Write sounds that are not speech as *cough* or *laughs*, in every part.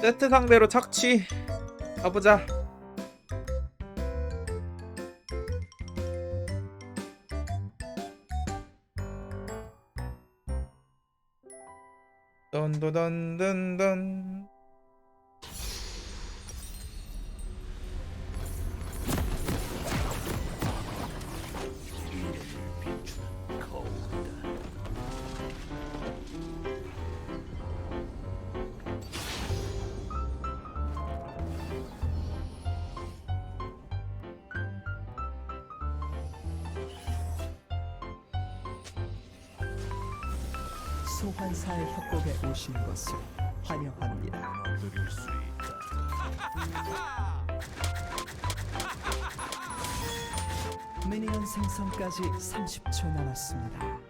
세트 상대로 착취. 가보자. 던도던던던 소환사의 협곡에 오신 것을 환영합니다. 미니언 생성까지 30초 남았습니다.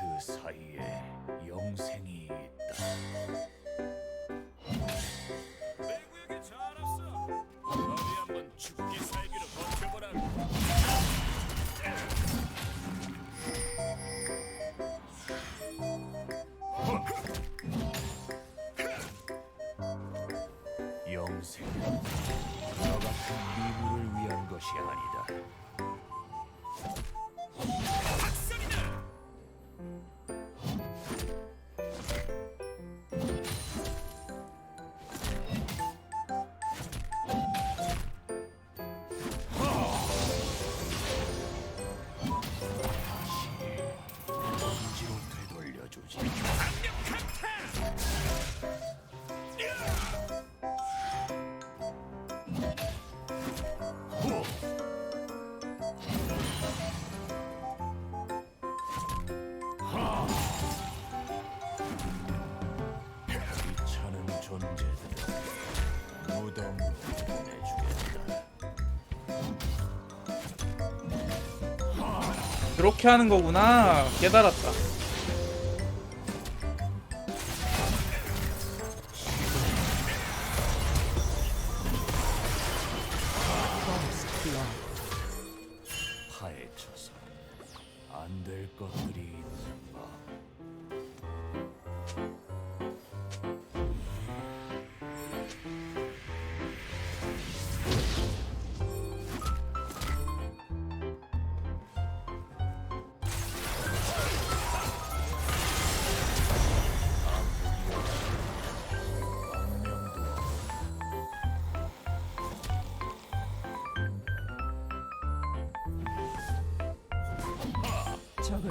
그 사이에 영생이 있다. 그렇게 하는 거구나. 깨달았다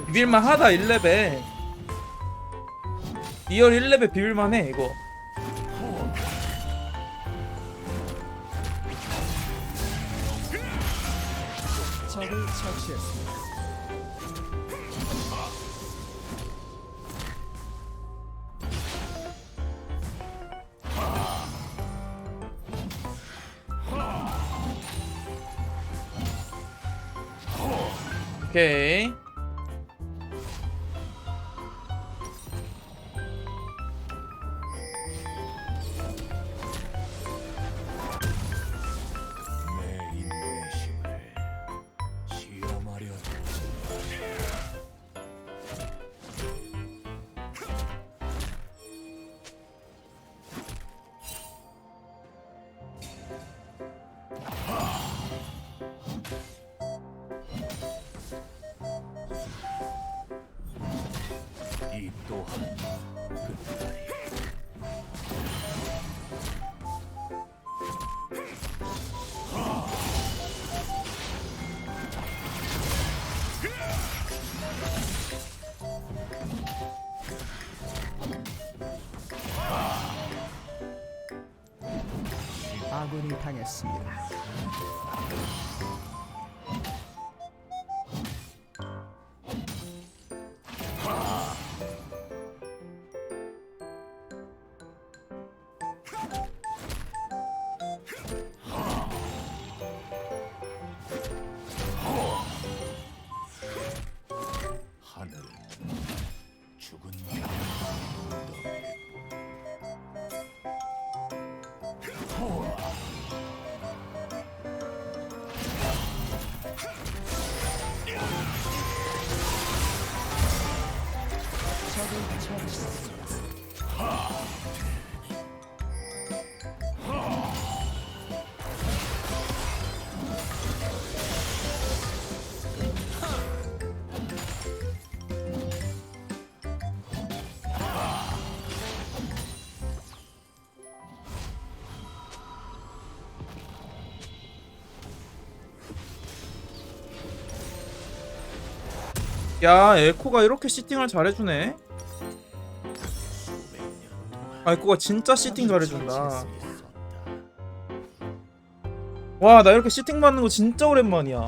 비빌만 하다 1레벨 2열 1레벨 비빌만 해 이거. 적을 처치했습니다. 오케이 또한 그날이 아군이 당했습니다. 야 에코가 이렇게 시팅을 잘해주네. 아 에코가 진짜 시팅 잘해준다. 와 나 이렇게 시팅 받는 거 진짜 오랜만이야.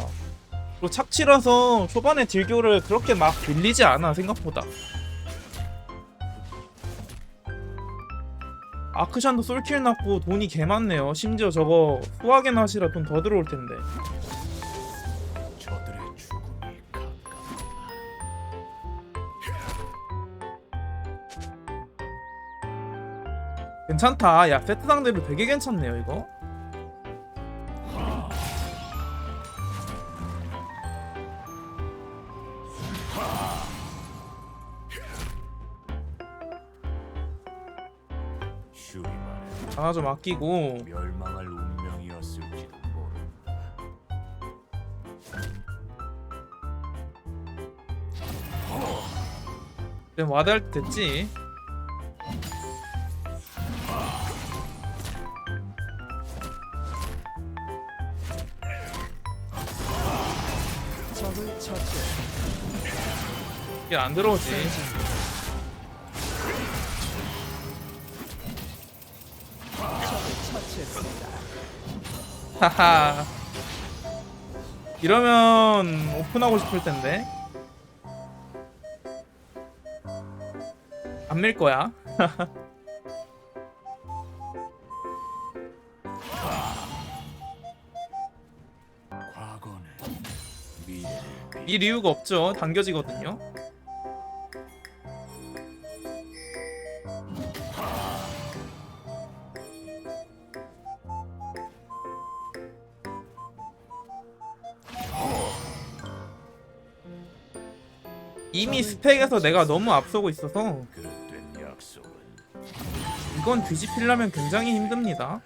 그리고 착취라서 초반에 딜교를 그렇게 막 밀리지 않아 생각보다. 아크샨도 솔킬 났고 돈이 개 많네요. 심지어 저거 후하게 나시라 돈 더 들어올 텐데 괜찮다. 야 세트 상대로 되게 괜찮네요 이거. 하나 좀 아끼고. 멸망할 운명이었을지도 모른다. 때 됐지 이게 안 들어오지. 하하. 이러면 오픈하고 싶을 텐데. 안 밀 거야. *laughs* 밀 이유가 없죠. 당겨지거든요 스펙에서 내가 너무 앞서고 있어서 이건 뒤집히려면 굉장히 힘듭니다.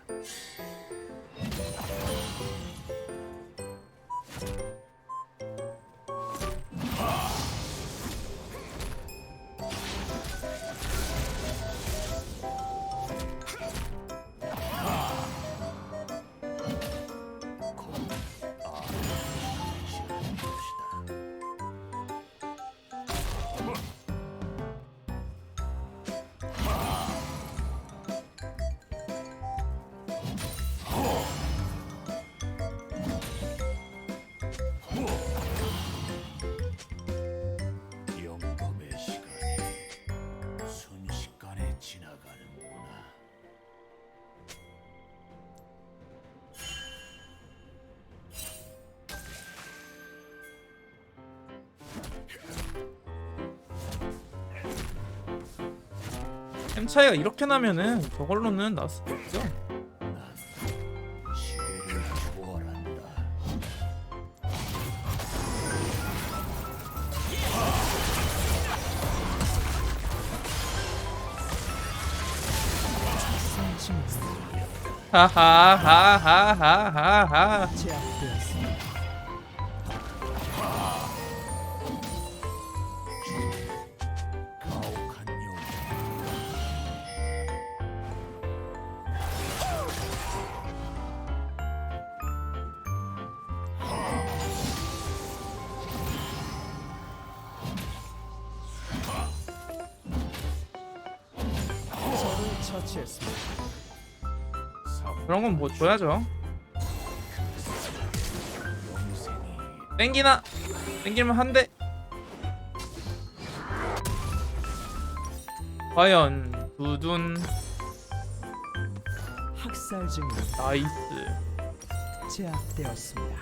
템 차이가 이렇게 나면은 저걸로는 나을 수도 있죠. 하하하하하하 처치했습니다. 그런 건 뭐 줘야죠. 땡기나 땡기면 한대. 과연 두둔 학살 중 나이스 제압되었습니다.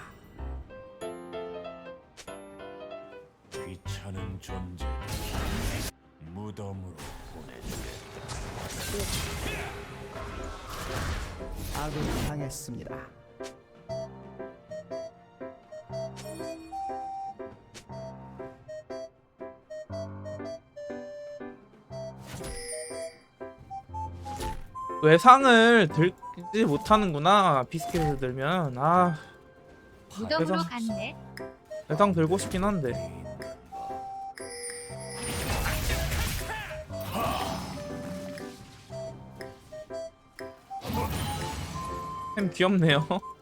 귀찮은 존재 무덤으로 보내주겠다. 아군이 당했습니다. 외상을 들지 못하는구나 비스켓을 들면 아 무덤으로 그래서- 갔네. 외상 들고 싶긴 한데 햄 귀엽네요 *laughs*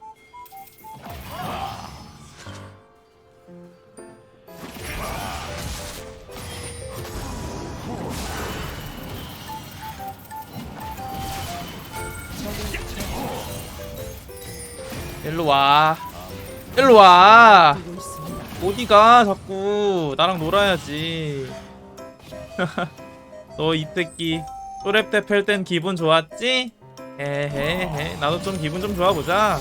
일로 와 일로 와. 어디가 자꾸 나랑 놀아야지 *laughs* 너 이 새끼 또랩 때팰땐 기분 좋았지? 에헤헤 나도 좀 기분 좀 좋아보자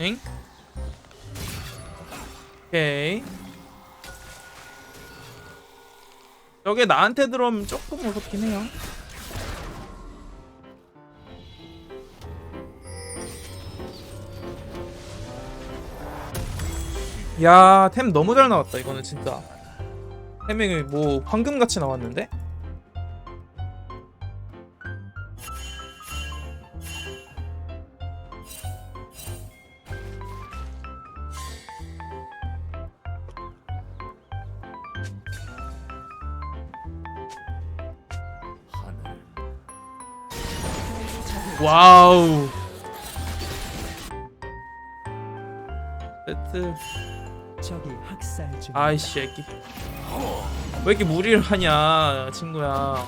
응? 오케이 저게 나한테 들어오면 조금 무섭긴 해요 야, 템 너무 잘 나왔다, 이거는 진짜. 템이 뭐, 황금같이 나왔는데? 와우. 세트. 적이 학살 중. 아이씨, 새끼. 왜 이렇게 무리를 하냐, 친구야.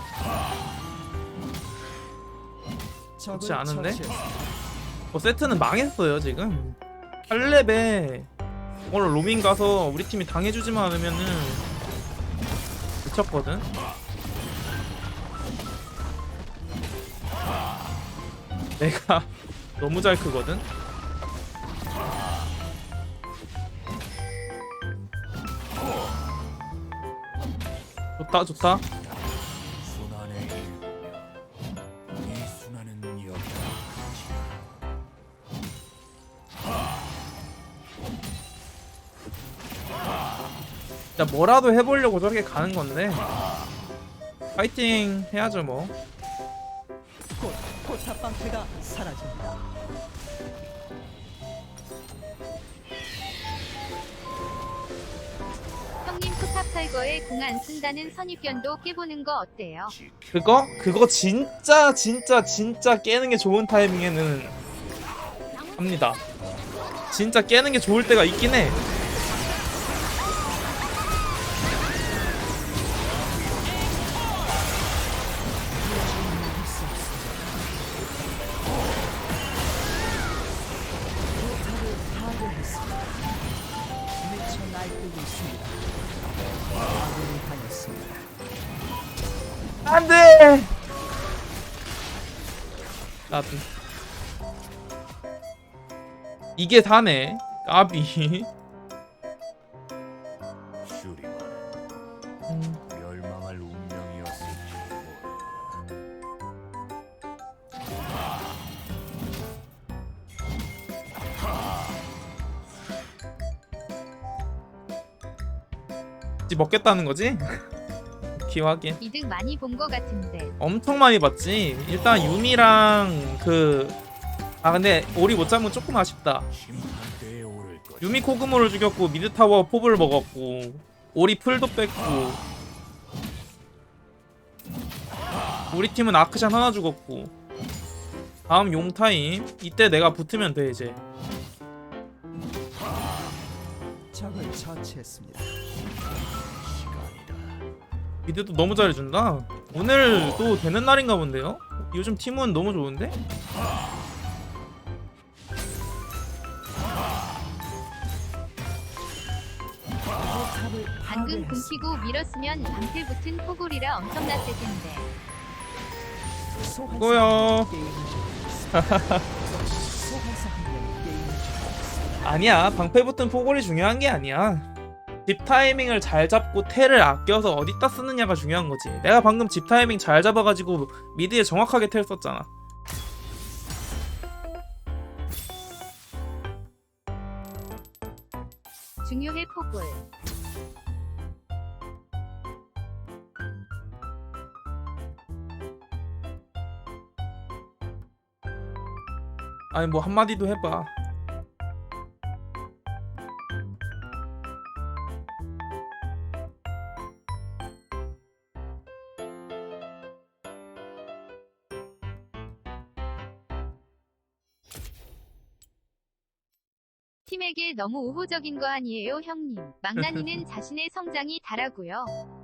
좋지 않은데? 뭐 세트는 망했어요 지금 8렙에 오늘 로밍 가서 우리 팀이 당해주지만 않으면은 미쳤거든 내가 *laughs* 너무 잘 크거든? 좋다 좋다. 진짜 뭐라도 해보려고 저렇게 가는 건데. 파이팅 해야죠 뭐 곧 포탑방패가 사라집니다. 형님 쿠파팔거에 궁안 쓴다는 선입견도 깨보는 거 어때요? 그거? 그거 진짜 진짜 진짜 깨는 게 좋은 타이밍에는 합니다. 진짜 깨는 게 좋을 때가 있긴 해. 이게 다네. 까비. 음, 멸망할 운명이었을지 먹겠다는 거지? 기확인. 이득 많이 본 거 같은데. 엄청 많이 봤지. 일단 유미랑 그. 아 근데 오리 못건 조금 아쉽다. 유미 코그모를 죽였고 미드 타워 포브를 먹었고 오리 풀도 뺐고 우리 팀은 아크샨 하나 죽었고 다음 용 타임 이때 내가 붙으면 돼 이제 적을 처치했습니다. 미드도 너무 잘해준다 오늘 또 되는 날인가 본데요 요즘 팀은 너무 좋은데 방금. 굶기고 밀었으면 방패 붙은 포골이라 엄청났을 텐데. 중단했습니다. 아니야 방패 붙은 포골이 중요한 게 아니야 집 타이밍을 잘 잡고 텔을 아껴서 어디다 쓰느냐가 중요한 거지 내가 방금 집 타이밍 잘 잡아가지고 미드에 정확하게 텔 썼잖아 중요해 포골. 아니 뭐 한마디도 해봐 팀에게 너무 우호적인 거 아니에요, 형님. 망나니는 *laughs* 자신의 성장이 다라고요.